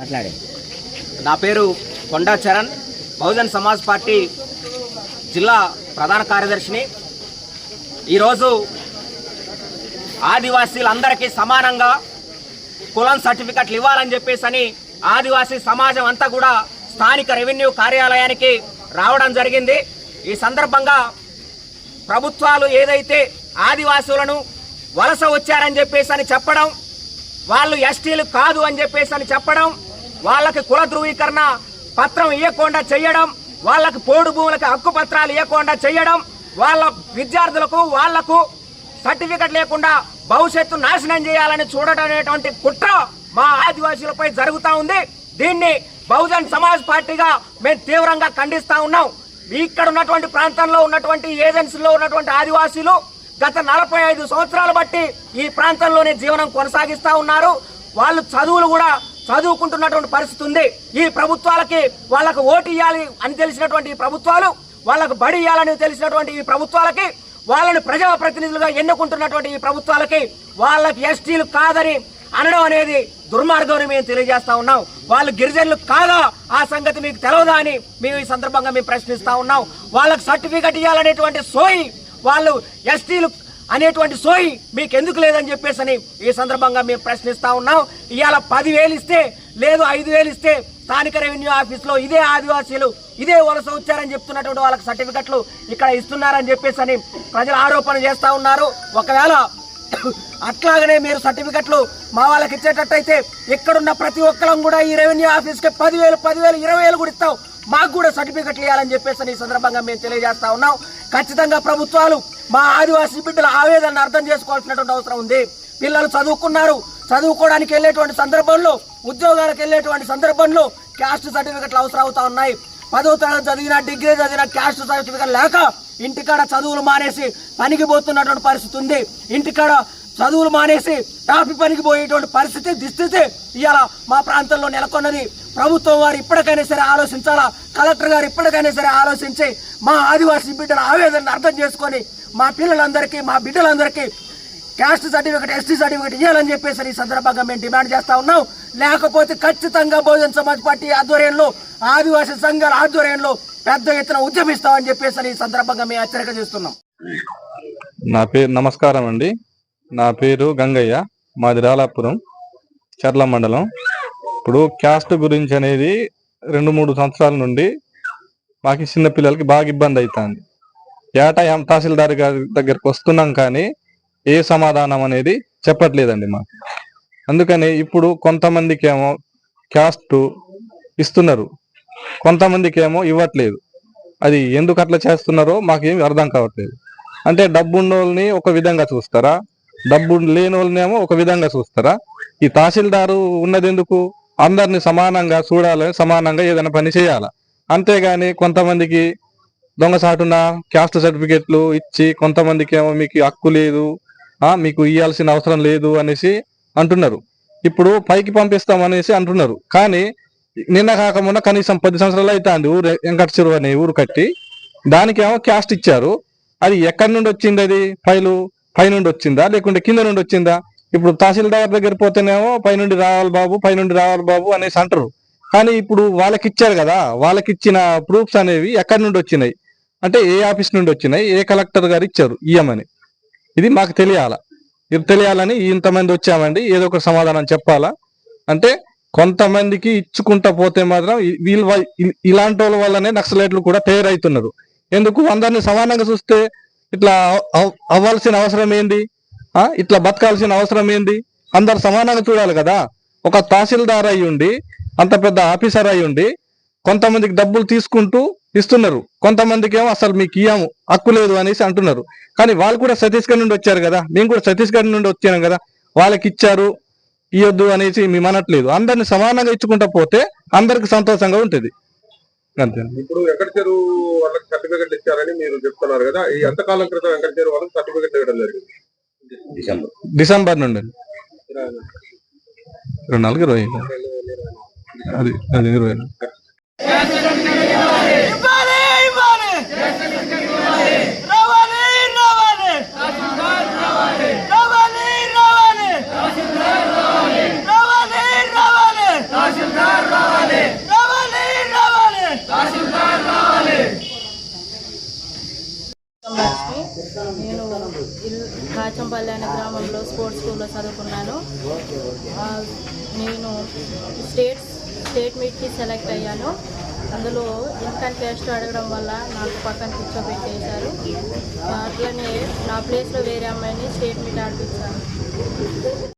మాట్లాడే నా పేరు కొండా చరణ్. బహుజన్ సమాజ్ పార్టీ జిల్లా ప్రధాన కార్యదర్శిని. ఈరోజు ఆదివాసీలందరికీ సమానంగా కులం సర్టిఫికెట్లు ఇవ్వాలని చెప్పేసి అని ఆదివాసీ సమాజం అంతా కూడా స్థానిక రెవెన్యూ కార్యాలయానికి రావడం జరిగింది. ఈ సందర్భంగా ప్రభుత్వాలు ఏదైతే ఆదివాసులను వలస వచ్చారని చెప్పేసి అని చెప్పడం వాళ్ళు ఎస్టీలు కాదు అని చెప్పేసి అని చెప్పడం వాళ్ళకి కుల ధృవీకరణ పత్రం ఇవ్వకుండా చేయడం వాళ్ళకి పోడు భూములకి హక్కు పత్రాలు ఇవ్వకుండా చేయడం వాళ్ళ విద్యార్థులకు వాళ్ళకు సర్టిఫికెట్ లేకుండా భవిష్యత్తు నాశనం చేయాలని చూడటం అనేటువంటి కుట్ర మా ఆదివాసీలపై జరుగుతూ ఉంది. దీన్ని బహుజన్ సమాజ్ పార్టీగా మేము తీవ్రంగా ఖండిస్తా ఉన్నాం. ఇక్కడ ఉన్నటువంటి ప్రాంతంలో ఉన్నటువంటి ఏజెన్సీలో ఉన్నటువంటి ఆదివాసీలు గత నలభై ఐదు సంవత్సరాలు బట్టి ఈ ప్రాంతంలోనే జీవనం కొనసాగిస్తూ ఉన్నారు. వాళ్ళు చదువులు కూడా చదువుకుంటున్నటువంటి పరిస్థితి ఉంది. ఈ ప్రభుత్వాలకి వాళ్ళకు ఓటు ఇవ్వాలి అని తెలిసినటువంటి ఈ ప్రభుత్వాలు వాళ్ళకు బడి ఇవ్వాలని తెలిసినటువంటి ఈ ప్రభుత్వాలకి వాళ్ళని ప్రజాప్రతినిధులుగా ఎన్నుకుంటున్నటువంటి ఈ ప్రభుత్వాలకి వాళ్ళకి ఎస్టీలు కాదని అనడం అనేది దుర్మార్గం అని మేము తెలియజేస్తా ఉన్నాం. వాళ్ళు గిరిజనులు కాదా ఆ సంగతి మీకు తెలవదా అని మేము ఈ సందర్భంగా మేము ప్రశ్నిస్తా ఉన్నాం. వాళ్ళకి సర్టిఫికెట్ ఇవ్వాలనేటువంటి సోయి వాళ్ళు ఎస్టీలు అనేటువంటి సోయి మీకు ఎందుకు లేదని చెప్పేసి అని ఈ సందర్భంగా మేము ప్రశ్నిస్తా ఉన్నాం. ఇవాళ పదివేలు ఇస్తే లేదు ఐదు వేలు ఇస్తే స్థానిక రెవెన్యూ ఆఫీస్లో ఇదే ఆదివాసీలు ఇదే వలస వచ్చారని చెప్తున్నటువంటి వాళ్ళకి సర్టిఫికెట్లు ఇక్కడ ఇస్తున్నారని చెప్పేసి అని ప్రజలు ఆరోపణ చేస్తూ ఉన్నారు. ఒకవేళ అట్లాగనే మీరు సర్టిఫికెట్లు మా వాళ్ళకి ఇచ్చేటట్టయితే ఇక్కడున్న ప్రతి ఒక్కరం కూడా ఈ రెవెన్యూ ఆఫీస్కి పదివేలు పదివేలు ఇరవై వేలు కూడా ఇస్తాం. మాకు కూడా సర్టిఫికెట్లు ఇవ్వాలని చెప్పేసి ఈ సందర్భంగా మేము తెలియజేస్తా ఉన్నాం. ఖచ్చితంగా ప్రభుత్వాలు మా ఆదివాసీ బిడ్డల ఆవేదనను అర్థం చేసుకోవాల్సినటువంటి అవసరం ఉంది. పిల్లలు చదువుకున్నారు. చదువుకోవడానికి వెళ్ళేటువంటి సందర్భంలో ఉద్యోగాలకు వెళ్ళేటువంటి సందర్భంలో క్యాస్ట్ సర్టిఫికెట్లు అవసరం అవుతా ఉన్నాయి. పదో తరగతి చదివిన డిగ్రీ చదివిన క్యాస్ట్ సర్టిఫికెట్ లేక ఇంటికాడ చదువులు మానేసి పనికి పోతున్నటువంటి పరిస్థితి ఉంది. ఇంటికాడ చదువులు మానేసి ట్రాఫిక్ పనికి పోయేటువంటి పరిస్థితి దుస్థితి ఇవాళ మా ప్రాంతంలో నెలకొన్నది. ప్రభుత్వం వారు ఇప్పటికైనా సరే ఆలోచించాలా? కలెక్టర్ గారు ఇప్పటికైనా సరే ఆలోచించి మా ఆదివాసీ బిడ్డల ఆవేదనను అర్థం చేసుకొని మా పిల్లలందరికీ మా బిడ్డలందరికీ క్యాస్ట్ సర్టిఫికెట్ ఎస్టీ సర్టిఫికెట్ ఇవ్వాలని చెప్పేసి ఈ సందర్భంగా మేము డిమాండ్ చేస్తా ఉన్నాం. లేకపోతే ఖచ్చితంగా బహుజన్ సమాజ్ పార్టీ ఆధ్వర్యంలో ఆదివాసీ సంఘాల ఆధ్వర్యంలో పెద్ద ఎత్తున ఉద్యమిస్తామని చెప్పేసి ఈ సందర్భంగా మేము హెచ్చరిక చేస్తున్నాం. నా పేరు నమస్కారం అండి. నా పేరు గంగయ్య. మాది రాలాపురం చర్ల మండలం. ఇప్పుడు క్యాస్ట్ గురించి అనేది రెండు మూడు సంవత్సరాల నుండి మాకు చిన్న పిల్లలకి బాగా ఇబ్బంది అవుతుంది. ఏటా ఎం తహసీల్దార్ గారి దగ్గరకు వస్తున్నాం కానీ ఏ సమాధానం అనేది చెప్పట్లేదండి మాకు. అందుకని ఇప్పుడు కొంతమందికి ఏమో క్యాస్ట్ ఇస్తున్నారు. కొంతమందికి ఏమో ఇవ్వట్లేదు. అది ఎందుకు అట్లా చేస్తున్నారో మాకేమి అర్థం కావట్లేదు. అంటే డబ్బున్న వాళ్ళని ఒక విధంగా చూస్తారా? డబ్బు లేని వాళ్ళనేమో ఒక విధంగా చూస్తారా? ఈ తహసీల్దారు ఉన్నది ఎందుకు అందరిని సమానంగా చూడాలని సమానంగా ఏదైనా పని చేయాలా? అంతేగాని కొంతమందికి దొంగసాటున క్యాస్ట్ సర్టిఫికెట్లు ఇచ్చి కొంతమందికి ఏమో మీకు హక్కు లేదు మీకు ఇవ్వాల్సిన అవసరం లేదు అనేసి అంటున్నారు. ఇప్పుడు పైకి పంపిస్తాం అనేసి అంటున్నారు. కానీ నిన్న కాకముందు కనీసం పది సంవత్సరాలు అవుతుంది ఊరు వెంకట చెరువు అనే ఊరు కట్టి. దానికి ఏమో క్యాస్ట్ ఇచ్చారు. అది ఎక్కడి నుండి వచ్చింది అది? ఫైలు పై నుండి వచ్చిందా? లేకుంటే కింద నుండి వచ్చిందా? ఇప్పుడు తహసీల్దార్ దగ్గర పోతేనేమో పైనుండి రావాలి బాబు పైనుండి రావాలి బాబు అనేసి అంటారు. కానీ ఇప్పుడు వాళ్ళకి ఇచ్చారు కదా వాళ్ళకి ఇచ్చిన ప్రూఫ్స్ అనేవి ఎక్కడి నుండి వచ్చినాయి? అంటే ఏ ఆఫీస్ నుండి వచ్చినాయి? ఏ కలెక్టర్ గారు ఇచ్చారు? ఇయ్యమని. ఇది మాకు తెలియాల? ఇది తెలియాలని ఇంతమంది వచ్చామండి ఏదో ఒక సమాధానం చెప్పాలా? అంటే కొంతమందికి ఇచ్చుకుంటా పోతే మాత్రం వీళ్ళు వీళ్ళ ఇలాంటి వాళ్ళ వల్లనే నక్సలైట్లు కూడా తయారవుతున్నారు ఎందుకు? అందరిని సమానంగా చూస్తే ఇట్లా అవ్వాల్సిన అవసరం ఏంది? ఇట్లా బతకాల్సిన అవసరం ఏంది? అందరు సమానంగా చూడాలి కదా. ఒక తహసీల్దార్ అయి ఉండి అంత పెద్ద ఆఫీసర్ అయి ఉండి కొంతమందికి డబ్బులు తీసుకుంటూ ఇస్తున్నారు. కొంతమందికి ఏమో అసలు మీకు ఇయ్యాము హక్కు లేదు అనేసి అంటున్నారు. కానీ వాళ్ళు కూడా ఛత్తీస్గఢ్ నుండి వచ్చారు కదా మేము కూడా ఛత్తీస్గఢ్ నుండి వచ్చాను కదా వాళ్ళకి ఇచ్చారు ఇవ్వద్దు అనేసి మేము అనట్లేదు. అందరిని సమానంగా ఇచ్చుకుంటా పోతే అందరికి సంతోషంగా ఉంటుంది. అంతే. ఇప్పుడు వెంకట చెరువు వాళ్ళకి సర్టిఫికెట్ ఇచ్చారని మీరు చెప్తున్నారు కదా ఈ ఎంతకాలం క్రితం వెంకట చెరువు వాళ్ళకి సర్టిఫికెట్ ఇవ్వడం జరిగింది. డిసెంబర్. డిసెంబర్ నుండి. రెండు నాలుగు ఇరవై అది అది నెరవేరు నేను కాచంపల్లి అనే గ్రామంలో స్పోర్ట్స్ స్కూల్లో చదువుకున్నాను. నేను స్టేట్స్ స్టేట్ మీట్కి సెలెక్ట్ అయ్యాను. అందులో ఇన్కమ్ టెస్ట్ అడగడం వల్ల నాకు పక్కన కూర్చోబెట్టేశారు. అట్లనే నా ప్లేస్లో వేరే అమ్మాయిని స్టేట్ మీట్ ఆడిపించాను.